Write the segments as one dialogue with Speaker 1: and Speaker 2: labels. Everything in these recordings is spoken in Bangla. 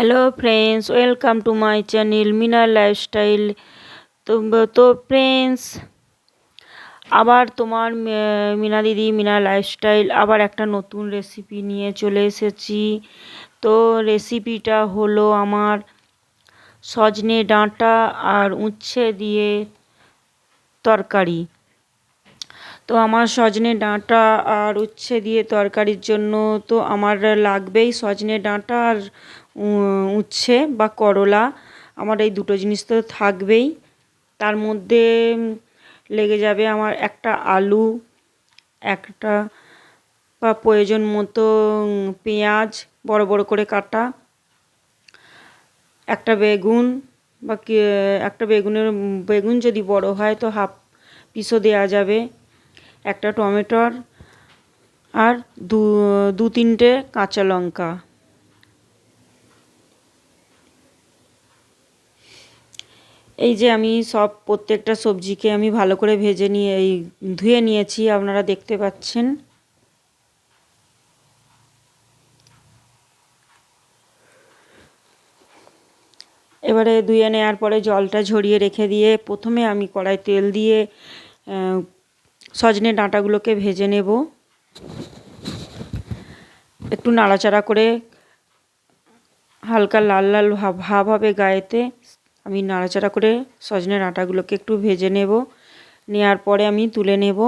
Speaker 1: Hello friends welcome to my channel Mina lifestyle তো তো ফ্রেন্ডস আবার তোমার মিনা দিদি মিনা লাইফস্টাইল আবার একটা নতুন রেসিপি নিয়ে চলে এসেছি। তো রেসিপিটা হলো আমার সজনে ডাঁটা আর উচ্ছে দিয়ে তরকারি। তো আমার সজনে ডাঁটা আর উচ্ছে দিয়ে তরকারির জন্য তো আমার লাগবেই সজনে ডাঁটা আর উচ্ছে বা করলা, আমার এই দুটো জিনিস তো থাকবেই। তার মধ্যে লেগে যাবে আমার একটা আলু, একটা বা প্রয়োজন মতো পেঁয়াজ, বড় বড় করে কাটা, একটা বেগুন বা একটা বেগুনের, বেগুন যদি বড় হয় তো হাফ পিসও দেওয়া যাবে, একটা টমেটোর আর দু দু তিনটে কাঁচা লঙ্কা। এই যে আমি সব প্রত্যেকটা সবজিকে আমি ভালো করে ভেজে নিয়ে, এই ধুয়ে নিয়েছি, আপনারা দেখতে পাচ্ছেন। এবারে ধুয়ে নেওয়ার পরে জলটা ঝরিয়ে রেখে দিয়ে প্রথমে আমি কড়াই তেল দিয়ে সজনে ডাঁটাগুলোকে ভেজে নেব। একটু নাড়াচাড়া করে হালকা লাল লাল ভাব ভাব হবে গায়েতে। আমি নাড়াচাড়া করে সজনে ডাঁটাগুলোকে একটু ভেজে নেব। নেওয়ার পরে আমি তুলে নেব।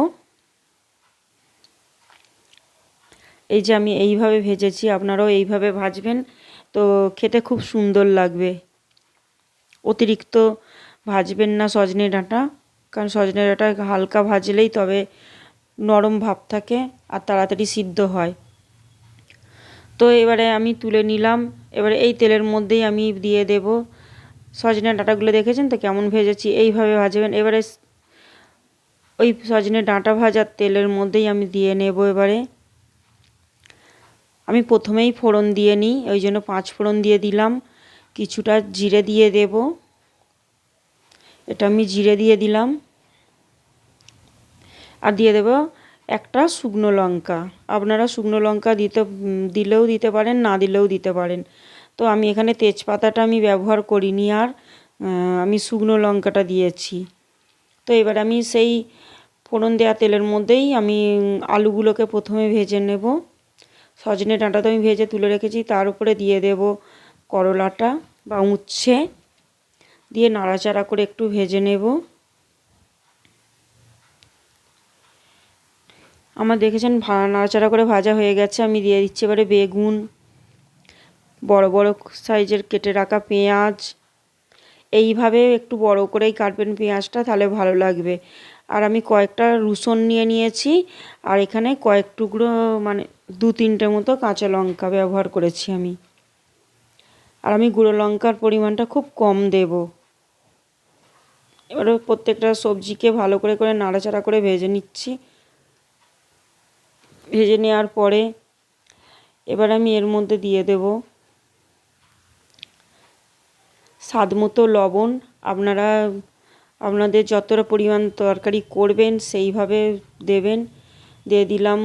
Speaker 1: এই যে আমি এইভাবে ভেজেছি, আপনারাও এইভাবে ভাজবেন, তো খেতে খুব সুন্দর লাগবে। অতিরিক্ত ভাজবেন না সজনে ডাঁটা কারণ সজনে ডাঁটা হালকা ভাজলেই তবে নরম ভাব থাকে আর তাড়াতাড়ি সিদ্ধ হয়। তো এবারে আমি তুলে নিলাম। এবারে এই তেলের মধ্যেই আমি দিয়ে দেব সজনে ডাঁটাগুলো দেখেছেন তো? কেমন ভেজেছি, এইভাবে ভাজবেন। এবারে ওই সজনে ডাঁটা ভাজার তেলের মধ্যেই আমি দিয়ে নেব এবারে। আমি প্রথমেই ফোড়ন দিয়ে নিই, ওই জন্য পাঁচ ফোড়ন দিয়ে দিলাম। কিছুটা জিরে দিয়ে দেব। এটা আমি জিরে দিয়ে দিলাম। আর দিয়ে দেব একটা শুকনো লঙ্কা। আপনারা শুকনো লঙ্কা দিতে দিলেও দিতে পারেন, না দিলেও দিতে পারেন। তো আমি এখানে তেজপাতাটা আমি ব্যবহার করিনি আর আমি শুকনো লঙ্কাটা দিয়েছি। তো এবার আমি সেই ফোড়ন দেওয়া তেলের মধ্যেই আমি আলুগুলোকে প্রথমে ভেজে নেব। সজনে ডাঁটা তো আমি ভেজে তুলে রেখেছি, তার উপরে দিয়ে দেব করলাটা বা উচ্ছে। দিয়ে নাড়াচাড়া করে একটু ভেজে নেব। আমার দেখেছেন নাড়াচাড়া করে ভাজা হয়ে গেছে, আমি দিয়ে দিচ্ছি এবারে বেগুন। বড় বড় সাইজের কেটে রাখা পেঁয়াজ। এইভাবে একটু বড় করেই কাটবেন পেঁয়াজটা, তাহলে ভালো লাগবে। আর আমি কয়েকটা রসুন নিয়ে নিয়েছি, আর এখানে কয়েক টুকরো মানে দু তিনটে মতো কাঁচা লঙ্কা ব্যবহার করেছি আমি। আর আমি গুঁড়ো লঙ্কার পরিমাণটা খুব কম দেব। এবারে প্রত্যেকটা সবজিকে ভালো করে করে নাড়াচাড়া করে ভেজে নিচ্ছি। ভেজে নেওয়ার পরে এবার আমি এর মধ্যে দিয়ে দেব স্বাদ মতো লবণ, আপনারা, আপনাদের যতটা পরিমাণ তরকারি করবেন, সেইভাবে দেবেন। দিয়ে দিলাম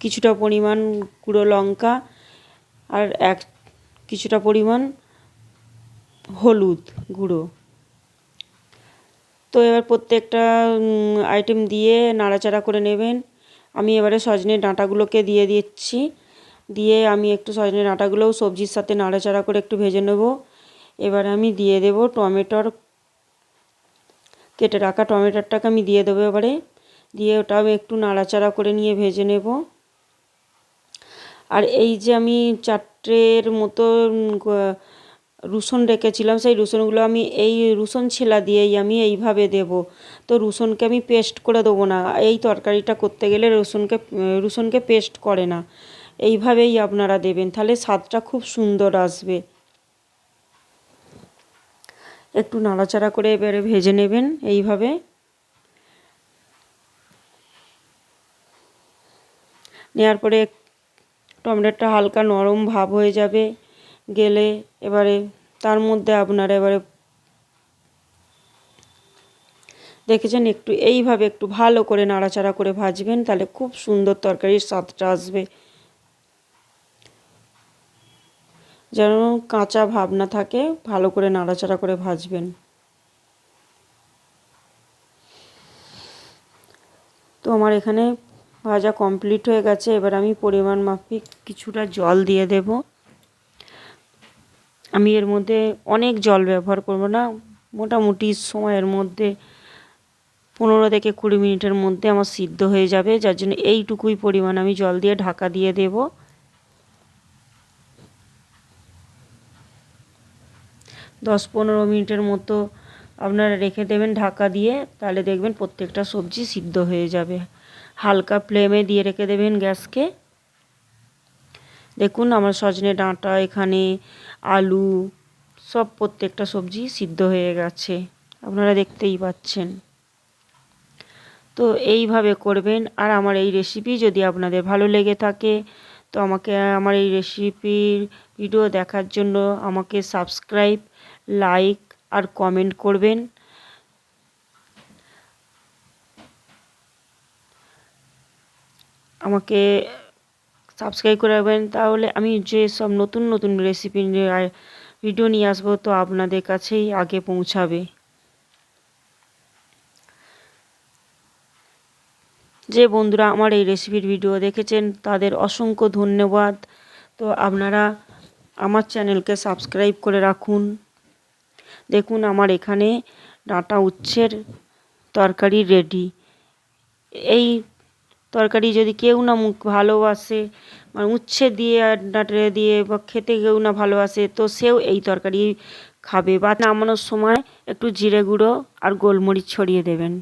Speaker 1: কিছুটা পরিমাণ গুঁড়ো লঙ্কা আর এক, কিছুটা পরিমাণ হলুদ গুঁড়ো। তো এবার প্রত্যেকটা আইটেম দিয়ে নাড়াচাড়া করে নেবেন। আমি এবারে সজনে ডাঁটাগুলোকে দিয়ে দিচ্ছি। দিয়ে আমি একটু সজনে ডাঁটাগুলোও সবজির সাথে নাড়াচাড়া করে একটু ভেজে নেব। এবার আমি দিয়ে দেব টমেটোর, কেটে রাখা টমেটোরটাকে আমি দিয়ে দেবো এবারে। দিয়ে ওটাও একটু নাড়াচাড়া করে নিয়ে ভেজে নেব। আর এই যে আমি চারটের মতো রসুন রেখেছিলাম, সেই রসুনগুলো আমি, এই রসুন ছেলা দিয়েই আমি এইভাবে দেব। তো রসুনকে আমি পেস্ট করে দেবো না। এই তরকারিটা করতে গেলে রসুনকে রসুনকে পেস্ট করে না। এইভাবেই আপনারা দেবেন, তাহলে স্বাদটা খুব সুন্দর আসবে। একটু নাড়াচাড়া করে এবারে ভেজে নেবেন এইভাবে। নেওয়ার পরে টমেটোটা হালকা নরম ভাব হয়ে যাবে, গেলে এবারে তার মধ্যে আপনারা এবারে দেখেছেন একটু এইভাবে একটু ভালো করে নাড়াচাড়া করে ভাজবেন, তাহলে খুব সুন্দর তরকারির স্বাদটা আসবে। যেন কাঁচা ভাব না থাকে, ভালো করে নাড়াচাড়া করে ভাজবেন। তো আমার এখানে ভাজা কমপ্লিট হয়ে গেছে। এবার আমি পরিমাণ মাফিক কিছুটা জল দিয়ে দেব। আমি এর মধ্যে অনেক জল ব্যবহার করব না, মোটামুটি সময়ের মধ্যে পনেরো থেকে কুড়ি মিনিটের মধ্যে আমার সিদ্ধ হয়ে যাবে। যার জন্য এইটুকুই পরিমাণ আমি জল দিয়ে ঢাকা দিয়ে দেব। দশ পনেরো মিনিটের মতো আপনারা রেখে দেবেন ঢাকা দিয়ে, তাহলে দেখবেন প্রত্যেকটা সবজি সিদ্ধ হয়ে যাবে। হালকা ফ্লেমে দিয়ে রেখে দেবেন গ্যাসকে। দেখুন আমার সজনে ডাঁটা এখানে, আলু, সব প্রত্যেকটা সবজি সিদ্ধ হয়ে গেছে। আপনারা দেখতেই পাচ্ছেন। তো এইভাবে করবেন। আর আমার এই রেসিপি যদি আপনাদের ভালো লেগে থাকে তো আমাকে, আমার এই রেসিপির ভিডিও দেখার জন্য আমাকে সাবস্ক্রাইব লাইক আর কমেন্ট করবেন। আমাকে সাবস্ক্রাইব করে রাখবেন। তাহলে আমি যে সব নতুন নতুন রেসিপি ভিডিও নিয়ে আসব, তো আপনাদের কাছেই আগে পৌঁছাবে। যে বন্ধুরা আমার এই রেসিপির ভিডিও দেখেছেন, তাদের অসংখ্য ধন্যবাদ। তো আপনারা আমার চ্যানেলকে সাবস্ক্রাইব করে রাখুন। দেখুন আমার এখানে ডাঁটা উচ্ছের তরকারি রেডি এই তরকারি যদি কেউ না মুখ ভালোবাসে মানে উচ্ছে দিয়ে আর ডাঁটা দিয়ে বা খেতে কেউ না ভালোবাসে, তো সেও এই তরকারি খাবে। বা নামানোর সময় একটু জিরে গুঁড়ো আর গোলমরিচ ছড়িয়ে দেবেন।